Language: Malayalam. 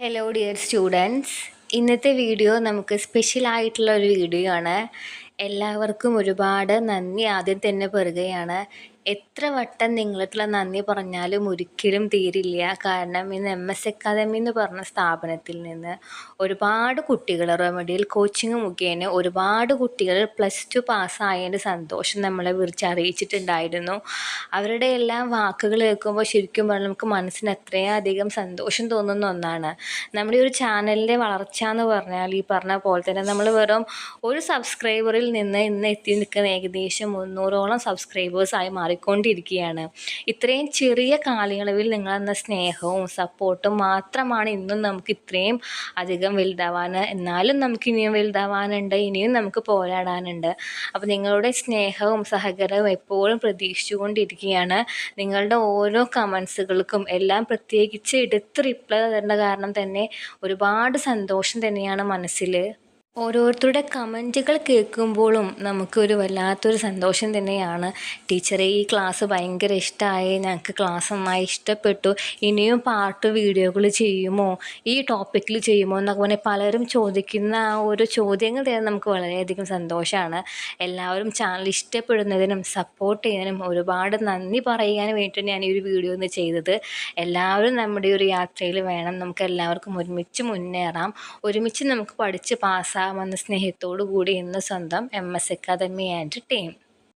ഹലോ ഡിയർ സ്റ്റുഡൻസ് ഇന്നത്തെ വീഡിയോ നമുക്ക് സ്പെഷ്യൽ ആയിട്ടുള്ള ഒരു വീഡിയോ ആണ്. എല്ലാവർക്കും ഒരുപാട് നന്ദി. ആദ്യം തന്നെ പറയുകയാണ് എത്ര വട്ടം നിങ്ങൾക്കുള്ള നന്ദി പറഞ്ഞാലും ഒരിക്കലും തീരില്ല. കാരണം ഇന്ന് എം എസ് അക്കാദമി എന്ന് പറഞ്ഞ സ്ഥാപനത്തിൽ നിന്ന് ഒരുപാട് കുട്ടികൾ റെമഡിയൽ കോച്ചിങ് മുഖേന ഒരുപാട് കുട്ടികൾ പ്ലസ് ടു പാസ്സായതിന്റെ സന്തോഷം നമ്മളെ വിളിച്ചറിയിച്ചിട്ടുണ്ടായിരുന്നു അവരുടെ എല്ലാം വാക്കുകൾ കേൾക്കുമ്പോൾ ശരിക്കും പറഞ്ഞാൽ നമുക്ക് മനസ്സിന് അത്രയധികം സന്തോഷം തോന്നുന്ന ഒന്നാണ്. നമ്മുടെ ഒരു ചാനലിന്റെ വളർച്ച എന്ന് പറഞ്ഞാൽ ഈ പറഞ്ഞ പോലെ തന്നെ നമ്മൾ വെറും ഒരു സബ്സ്ക്രൈബറിൽ നിന്ന് ഇന്ന് എത്തി നിൽക്കുന്ന ഏകദേശം മുന്നൂറോളം സബ്സ്ക്രൈബേഴ്സായി മാറി മാറിക്കൊണ്ടിരിക്കുകയാണ് ഇത്രയും ചെറിയ കാലയളവിൽ നിങ്ങളെന്ന സ്നേഹവും സപ്പോർട്ടും മാത്രമാണ് ഇന്നും നമുക്ക് ഇത്രയും അധികം വലുതാവാൻ എന്നാലും നമുക്ക് ഇനിയും വലുതാവാനുണ്ട് ഇനിയും നമുക്ക് പോരാടാനുണ്ട്. അപ്പോൾ നിങ്ങളുടെ സ്നേഹവും സഹകരണവും എപ്പോഴും പ്രതീക്ഷിച്ചുകൊണ്ടിരിക്കുകയാണ്. നിങ്ങളുടെ ഓരോ കമൻസുകൾക്കും എല്ലാം പ്രത്യേകിച്ച് എടുത്ത് റിപ്ലൈ തരേണ്ട കാരണം തന്നെ ഒരുപാട് സന്തോഷം തന്നെയാണ് മനസ്സിൽ ഓരോരുത്തരുടെ കമന്റുകൾ കേൾക്കുമ്പോഴും നമുക്കൊരു വല്ലാത്തൊരു സന്തോഷം തന്നെയാണ്. ടീച്ചറെ ഈ ക്ലാസ് ഭയങ്കര ഇഷ്ടമായി ഞങ്ങൾക്ക് ക്ലാസ് നന്നായി ഇഷ്ടപ്പെട്ടു. ഇനിയും പാട്ട് വീഡിയോകൾ ചെയ്യുമോ? ഈ ടോപ്പിക്കിൽ ചെയ്യുമോ? എന്നൊക്കെ പറഞ്ഞാൽ പലരും ചോദിക്കുന്ന ആ ഒരു ചോദ്യങ്ങൾ തന്നെ നമുക്ക് വളരെയധികം സന്തോഷമാണ് എല്ലാവരും ചാനൽ ഇഷ്ടപ്പെടുന്നതിനും സപ്പോർട്ട് ചെയ്യാനും ഒരുപാട് നന്ദി പറയാനും വേണ്ടിയിട്ട് ഞാൻ ഈ ഒരു വീഡിയോ ഒന്ന് ചെയ്തത്. എല്ലാവരും നമ്മുടെ ഒരു യാത്രയിൽ വേണം. നമുക്ക് എല്ലാവർക്കും ഒരുമിച്ച് മുന്നേറാം. ഒരുമിച്ച് നമുക്ക് പഠിച്ച് പാസ്സാകാം ഉണ്ടാകാമെന്ന സ്നേഹത്തോടു കൂടി ഇന്ന് സ്വന്തം M S academy and team